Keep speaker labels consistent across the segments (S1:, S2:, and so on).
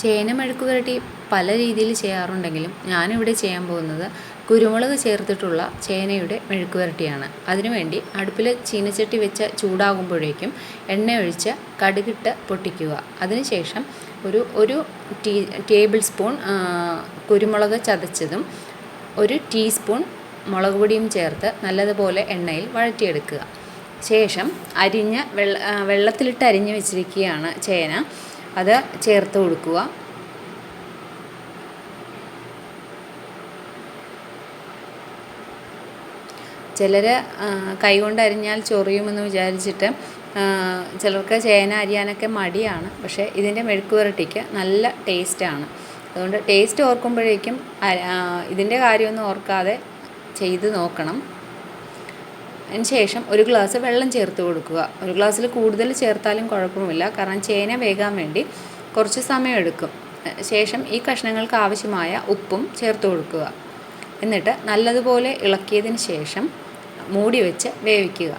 S1: ചേന മെഴുക്ക് പുരട്ടി പല രീതിയിൽ ചെയ്യാറുണ്ടെങ്കിലും ഞാനിവിടെ ചെയ്യാൻ പോകുന്നത് കുരുമുളക് ചേർത്തിട്ടുള്ള ചേനയുടെ മെഴുക്ക് പുരട്ടിയാണ്. അതിനുവേണ്ടി അടുപ്പിൽ ചീനച്ചട്ടി വെച്ച് ചൂടാകുമ്പോഴേക്കും എണ്ണ ഒഴിച്ച് കടുകിട്ട് പൊട്ടിക്കുക. അതിനുശേഷം ഒരു ഒരു ടീ ടേബിൾ സ്പൂൺ കുരുമുളക് ചതച്ചതും ഒരു ടീസ്പൂൺ മുളക് പൊടിയും ചേർത്ത് നല്ലതുപോലെ എണ്ണയിൽ വഴറ്റിയെടുക്കുക. ശേഷം അരിഞ്ഞ വെള്ള വെള്ളത്തിലിട്ട് അരിഞ്ഞ് വെച്ചിരിക്കുകയാണ് ചേന. അത് ചേർത്ത് കൊടുക്കുക. ചിലർ കൈകൊണ്ട് അരിഞ്ഞാൽ ചൊറിയുമെന്ന് വിചാരിച്ചിട്ട് ചിലർക്ക് ചേന അരിയാനൊക്കെ മടിയാണ്. പക്ഷേ ഇതിന്റെ മെഴുക്ക് പുരട്ടിക്ക് നല്ല ടേസ്റ്റാണ് അതുകൊണ്ട് ടേസ്റ്റ് ഓർക്കുമ്പോഴേക്കും ഇതിന്റെ കാര്യമൊന്നും ഓർക്കാതെ ചെയ്ത് നോക്കണം. ശേഷം ഒരു ഗ്ലാസ് വെള്ളം ചേർത്ത് കൊടുക്കുക. ഒരു ഗ്ലാസ്സിൽ കൂടുതൽ ചേർത്താലും കുഴപ്പമില്ല. കാരണം ചേന വേകാൻ വേണ്ടി കുറച്ച് സമയം എടുക്കും. ശേഷം ഈ കഷ്ണങ്ങൾക്ക് ആവശ്യമായ ഉപ്പും ചേർത്ത് കൊടുക്കുക. എന്നിട്ട് നല്ലതുപോലെ ഇളക്കിയതിന് ശേഷം മൂടി വെച്ച് വേവിക്കുക.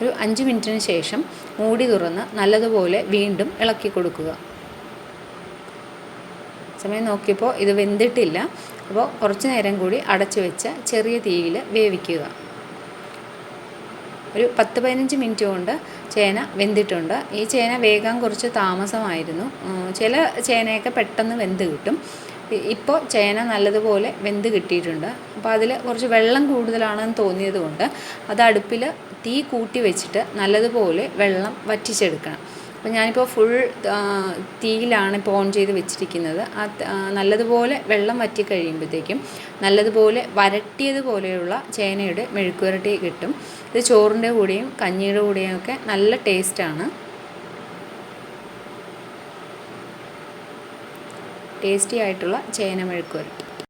S1: ഒരു അഞ്ച് മിനിറ്റിന് ശേഷം മൂടി തുറന്ന് നല്ലതുപോലെ വീണ്ടും ഇളക്കി കൊടുക്കുക. സമയം നോക്കിയപ്പോൾ ഇത് വെന്തിട്ടില്ല. അപ്പോൾ കുറച്ച് നേരം കൂടി അടച്ചു വെച്ച് ചെറിയ തീയിൽ വേവിക്കുക. ഒരു പത്ത് പതിനഞ്ച് മിനിറ്റ് കൊണ്ട് ചേന വെന്തിട്ടുണ്ട്. ഈ ചേന വേഗം കുറച്ച് താമസമായിരുന്നു. ചില ചേനയൊക്കെ പെട്ടെന്ന് വെന്ത് കിട്ടും. ഇപ്പോൾ ചേന നല്ലതുപോലെ വെന്ത് കിട്ടിയിട്ടുണ്ട്. അപ്പോൾ അതിൽ കുറച്ച് വെള്ളം കൂടുതലാണെന്ന് തോന്നിയത് കൊണ്ട് അത് അടുപ്പിൽ തീ കൂട്ടി വെച്ചിട്ട് നല്ലതുപോലെ വെള്ളം വറ്റിച്ചെടുക്കണം. അപ്പോൾ ഞാനിപ്പോൾ ഫുൾ തീയിലാണ് ഇപ്പോൾ ഓൺ ചെയ്ത് വെച്ചിരിക്കുന്നത്. ആ നല്ലതുപോലെ വെള്ളം വറ്റി കഴിയുമ്പോഴത്തേക്കും നല്ലതുപോലെ വരട്ടിയതുപോലെയുള്ള ചേനയുടെ മെഴുക്കുവരട്ടി കിട്ടും. ഇത് ചോറിന്റെ കൂടെയും കഞ്ഞിയുടെ കൂടെയും ഒക്കെ നല്ല ടേസ്റ്റാണ് ടേസ്റ്റി ആയിട്ടുള്ള ചേന മെഴുക്കുവരട്ടി.